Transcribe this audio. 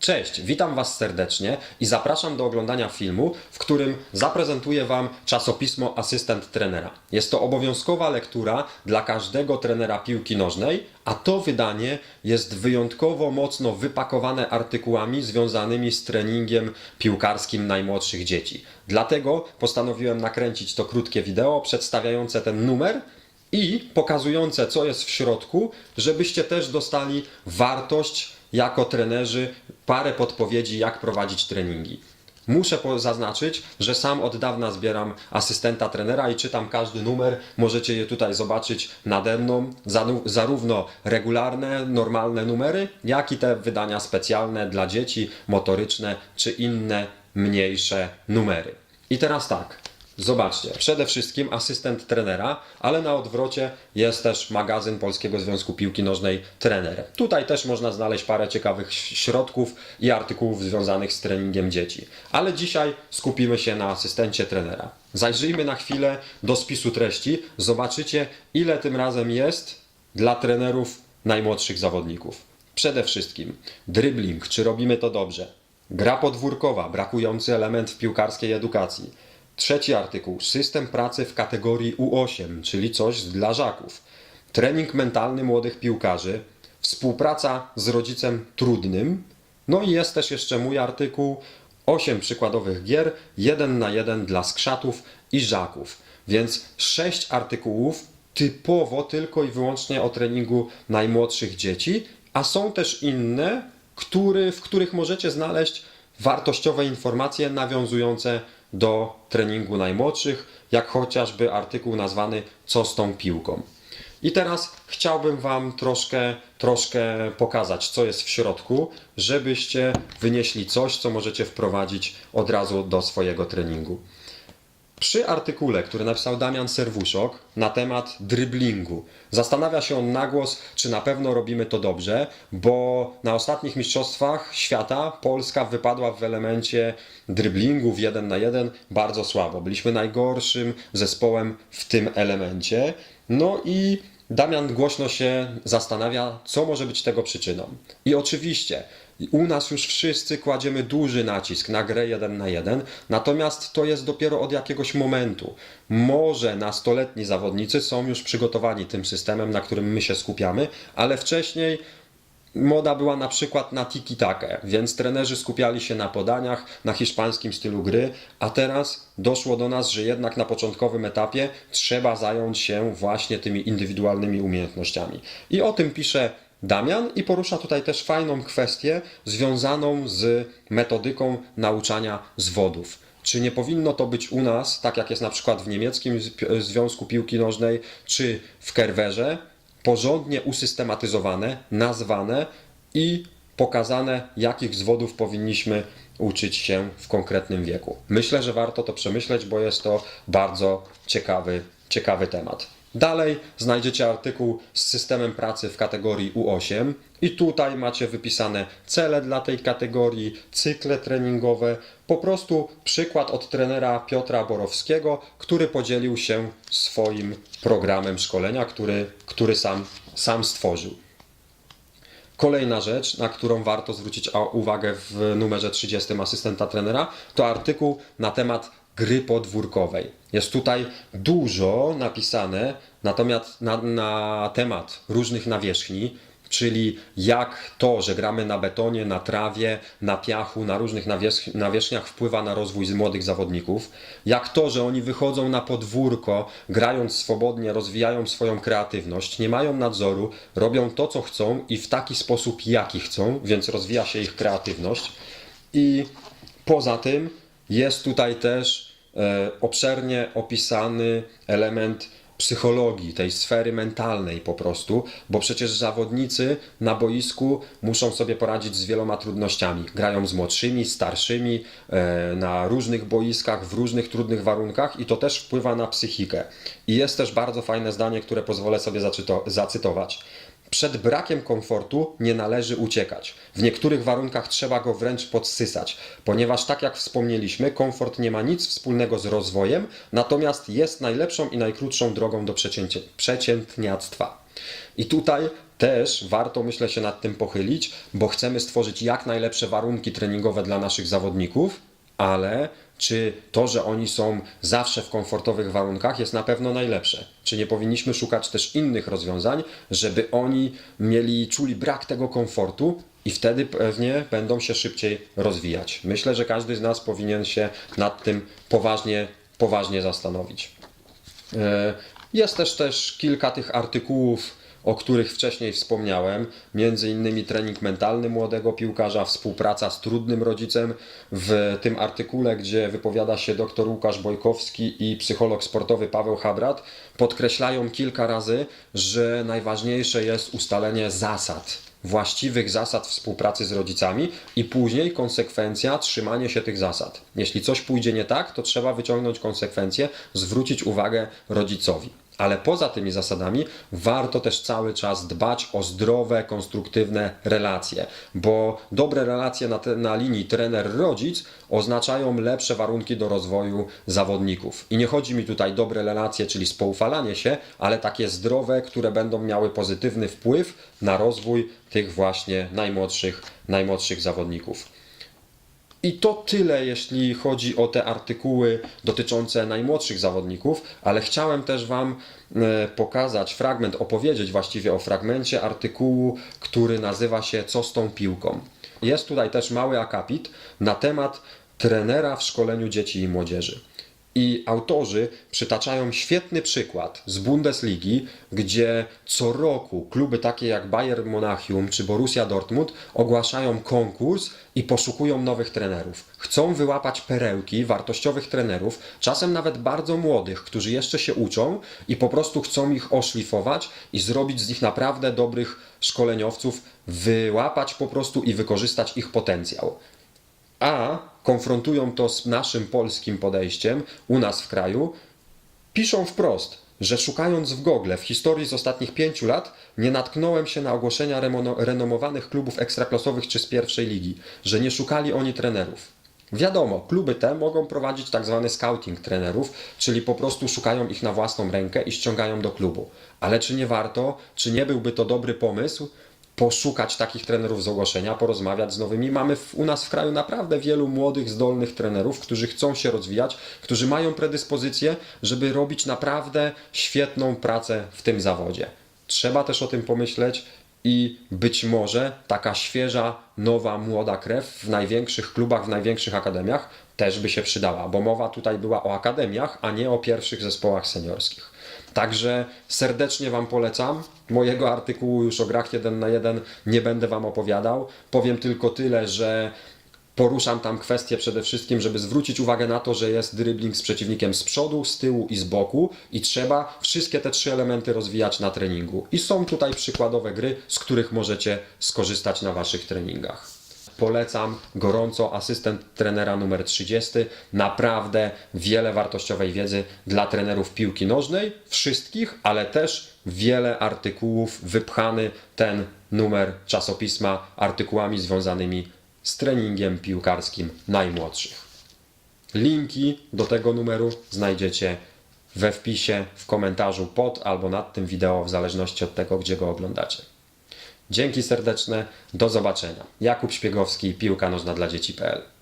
Cześć, witam Was serdecznie i zapraszam do oglądania filmu, w którym zaprezentuję Wam czasopismo Asystent Trenera. Jest to obowiązkowa lektura dla każdego trenera piłki nożnej, a to wydanie jest wyjątkowo mocno wypakowane artykułami związanymi z treningiem piłkarskim najmłodszych dzieci. Dlatego postanowiłem nakręcić to krótkie wideo przedstawiające ten numer i pokazujące, co jest w środku, żebyście też dostali wartość jako trenerzy, parę podpowiedzi, jak prowadzić treningi. Muszę zaznaczyć, że sam od dawna zbieram asystenta trenera i czytam każdy numer. Możecie je tutaj zobaczyć nade mną, zarówno regularne, normalne numery, jak i te wydania specjalne dla dzieci, motoryczne czy inne mniejsze numery. I teraz tak. Zobaczcie, przede wszystkim asystent trenera, ale na odwrocie jest też magazyn Polskiego Związku Piłki Nożnej Trener. Tutaj też można znaleźć parę ciekawych środków i artykułów związanych z treningiem dzieci. Ale dzisiaj skupimy się na asystencie trenera. Zajrzyjmy na chwilę do spisu treści, zobaczycie ile tym razem jest dla trenerów najmłodszych zawodników. Przede wszystkim dribbling, czy robimy to dobrze? Gra podwórkowa, brakujący element w piłkarskiej edukacji. Trzeci artykuł. System pracy w kategorii U8, czyli coś dla żaków. Trening mentalny młodych piłkarzy. Współpraca z rodzicem trudnym. No i jest też jeszcze mój artykuł. 8 przykładowych gier, jeden na jeden dla skrzatów i żaków. Więc 6 artykułów typowo tylko i wyłącznie o treningu najmłodszych dzieci, a są też inne, który, w których możecie znaleźć wartościowe informacje nawiązujące do treningu najmłodszych, jak chociażby artykuł nazwany Co z tą piłką. I teraz chciałbym Wam troszkę, troszkę pokazać, co jest w środku, żebyście wynieśli coś, co możecie wprowadzić od razu do swojego treningu. Przy artykule, który napisał Damian Serwuszok na temat dryblingu, zastanawia się on na głos, czy na pewno robimy to dobrze, bo na ostatnich mistrzostwach świata Polska wypadła w elemencie dryblingu w jeden na jeden bardzo słabo. Byliśmy najgorszym zespołem w tym elemencie. No i Damian głośno się zastanawia, co może być tego przyczyną. I oczywiście u nas już wszyscy kładziemy duży nacisk na grę 1 na 1, natomiast to jest dopiero od jakiegoś momentu. Może nastoletni zawodnicy są już przygotowani tym systemem, na którym my się skupiamy, ale wcześniej moda była na przykład na tiki-takę, więc trenerzy skupiali się na podaniach, na hiszpańskim stylu gry, a teraz doszło do nas, że jednak na początkowym etapie trzeba zająć się właśnie tymi indywidualnymi umiejętnościami. I o tym pisze Damian i porusza tutaj też fajną kwestię związaną z metodyką nauczania zwodów. Czy nie powinno to być u nas, tak jak jest na przykład w niemieckim Związku Piłki Nożnej, czy w Kerwerze, porządnie usystematyzowane, nazwane i pokazane, jakich zwodów powinniśmy uczyć się w konkretnym wieku. Myślę, że warto to przemyśleć, bo jest to bardzo ciekawy, ciekawy temat. Dalej znajdziecie artykuł z systemem pracy w kategorii U8 i tutaj macie wypisane cele dla tej kategorii, cykle treningowe, po prostu przykład od trenera Piotra Borowskiego, który podzielił się swoim programem szkolenia, który, który sam, sam stworzył. Kolejna rzecz, na którą warto zwrócić uwagę w numerze 30 asystenta trenera, to artykuł na temat gry podwórkowej. Jest tutaj dużo napisane natomiast na, na temat różnych nawierzchni, czyli jak to, że gramy na betonie, na trawie, na piachu, na różnych nawierzch- nawierzchniach wpływa na rozwój młodych zawodników, jak to, że oni wychodzą na podwórko, grając swobodnie, rozwijają swoją kreatywność, nie mają nadzoru, robią to, co chcą i w taki sposób, jaki chcą, więc rozwija się ich kreatywność. I poza tym jest tutaj też e, obszernie opisany element psychologii, tej sfery mentalnej po prostu, bo przecież zawodnicy na boisku muszą sobie poradzić z wieloma trudnościami. Grają z młodszymi, starszymi, e, na różnych boiskach, w różnych trudnych warunkach i to też wpływa na psychikę. I jest też bardzo fajne zdanie, które pozwolę sobie zacyto- zacytować. Przed brakiem komfortu nie należy uciekać. W niektórych warunkach trzeba go wręcz podsysać, ponieważ tak jak wspomnieliśmy, komfort nie ma nic wspólnego z rozwojem, natomiast jest najlepszą i najkrótszą drogą do przeciętniactwa. I tutaj też warto, myślę, się nad tym pochylić, bo chcemy stworzyć jak najlepsze warunki treningowe dla naszych zawodników, ale czy to, że oni są zawsze w komfortowych warunkach, jest na pewno najlepsze? Czy nie powinniśmy szukać też innych rozwiązań, żeby oni mieli, czuli brak tego komfortu i wtedy pewnie będą się szybciej rozwijać? Myślę, że każdy z nas powinien się nad tym poważnie, poważnie zastanowić. E, Jest też też kilka tych artykułów, o których wcześniej wspomniałem, między innymi trening mentalny młodego piłkarza, współpraca z trudnym rodzicem. W tym artykule, gdzie wypowiada się dr Łukasz Bojkowski i psycholog sportowy Paweł Habrat, podkreślają kilka razy, że najważniejsze jest ustalenie zasad właściwych zasad współpracy z rodzicami i później konsekwencja trzymanie się tych zasad. Jeśli coś pójdzie nie tak, to trzeba wyciągnąć konsekwencje, zwrócić uwagę rodzicowi. Ale poza tymi zasadami warto też cały czas dbać o zdrowe, konstruktywne relacje, bo dobre relacje na, te, na linii trener-rodzic oznaczają lepsze warunki do rozwoju zawodników. I nie chodzi mi tutaj dobre relacje, czyli spoufalanie się, ale takie zdrowe, które będą miały pozytywny wpływ na rozwój tych właśnie najmłodszych, najmłodszych zawodników. I to tyle, jeśli chodzi o te artykuły dotyczące najmłodszych zawodników, ale chciałem też Wam e, pokazać fragment, opowiedzieć właściwie o fragmencie artykułu, który nazywa się Co z tą piłką. Jest tutaj też mały akapit na temat trenera w szkoleniu dzieci i młodzieży. I autorzy przytaczają świetny przykład z Bundesligi, gdzie co roku kluby takie jak Bayern Monachium czy Borussia Dortmund ogłaszają konkurs i poszukują nowych trenerów. Chcą wyłapać perełki wartościowych trenerów, czasem nawet bardzo młodych, którzy jeszcze się uczą i po prostu chcą ich oszlifować i zrobić z nich naprawdę dobrych szkoleniowców, wyłapać po prostu i wykorzystać ich potencjał a konfrontują to z naszym polskim podejściem u nas w kraju, piszą wprost, że szukając w Google w historii z ostatnich pięciu lat, nie natknąłem się na ogłoszenia renomowanych klubów ekstraklasowych czy z pierwszej ligi, że nie szukali oni trenerów. Wiadomo, kluby te mogą prowadzić tak zwany scouting trenerów, czyli po prostu szukają ich na własną rękę i ściągają do klubu. Ale czy nie warto, czy nie byłby to dobry pomysł, poszukać takich trenerów z ogłoszenia, porozmawiać z nowymi. Mamy w, u nas w kraju naprawdę wielu młodych, zdolnych trenerów, którzy chcą się rozwijać, którzy mają predyspozycję, żeby robić naprawdę świetną pracę w tym zawodzie. Trzeba też o tym pomyśleć i być może taka świeża, nowa, młoda krew w największych klubach, w największych akademiach też by się przydała, bo mowa tutaj była o akademiach, a nie o pierwszych zespołach seniorskich. Także serdecznie Wam polecam. Mojego artykułu już o grach 1 na 1 nie będę Wam opowiadał. Powiem tylko tyle, że poruszam tam kwestię przede wszystkim, żeby zwrócić uwagę na to, że jest dribbling z przeciwnikiem z przodu, z tyłu i z boku i trzeba wszystkie te trzy elementy rozwijać na treningu. I są tutaj przykładowe gry, z których możecie skorzystać na Waszych treningach. Polecam gorąco asystent trenera numer 30. Naprawdę wiele wartościowej wiedzy dla trenerów piłki nożnej, wszystkich, ale też wiele artykułów, wypchany ten numer czasopisma artykułami związanymi z treningiem piłkarskim najmłodszych. Linki do tego numeru znajdziecie we wpisie, w komentarzu pod albo nad tym wideo, w zależności od tego, gdzie go oglądacie. Dzięki serdeczne, do zobaczenia. Jakub Szpiegowski, piłka nożna dla dzieci.pl